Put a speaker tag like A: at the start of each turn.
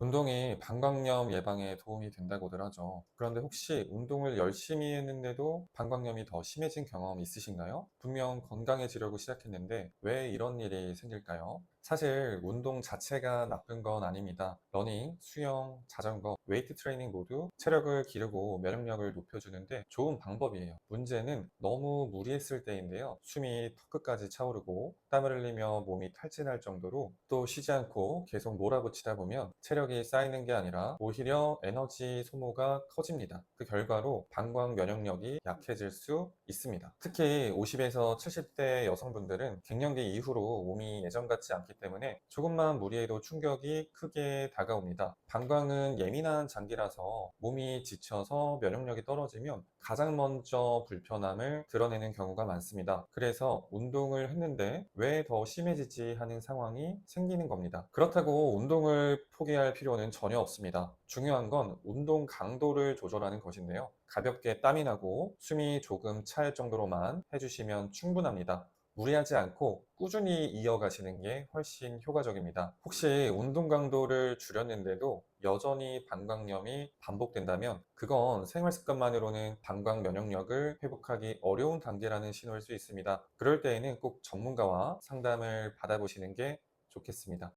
A: 운동이 방광염 예방에 도움이 된다고들 하죠. 그런데 혹시 운동을 열심히 했는데도 방광염이 더 심해진 경험 있으신가요? 분명 건강해지려고 시작했는데 왜 이런 일이 생길까요? 사실 운동 자체가 나쁜 건 아닙니다. 러닝, 수영, 자전거, 웨이트 트레이닝 모두 체력을 기르고 면역력을 높여주는데 좋은 방법이에요. 문제는 너무 무리했을 때인데요. 숨이 턱끝까지 차오르고 땀을 흘리며 몸이 탈진할 정도로 또 쉬지 않고 계속 몰아붙이다 보면 체력이 쌓이는 게 아니라 오히려 에너지 소모가 커집니다. 그 결과로 방광 면역력이 약해질 수 있습니다. 특히 50에서 70대 여성분들은 갱년기 이후로 몸이 예전 같지 않기 때문에 조금만 무리해도 충격이 크게 다가옵니다. 방광은 예민한 장기라서 몸이 지쳐서 면역력이 떨어지면 가장 먼저 불편함을 드러내는 경우가 많습니다. 그래서 운동을 했는데 왜 더 심해지지 하는 상황이 생기는 겁니다. 그렇다고 운동을 포기할 필요는 전혀 없습니다. 중요한 건 운동 강도를 조절하는 것인데요. 가볍게 땀이 나고 숨이 조금 찰 정도로만 해주시면 충분합니다. 무리하지 않고 꾸준히 이어가시는 게 훨씬 효과적입니다. 혹시 운동 강도를 줄였는데도 여전히 방광염이 반복된다면 그건 생활 습관만으로는 방광 면역력을 회복하기 어려운 단계라는 신호일 수 있습니다. 그럴 때에는 꼭 전문가와 상담을 받아보시는 게 좋겠습니다.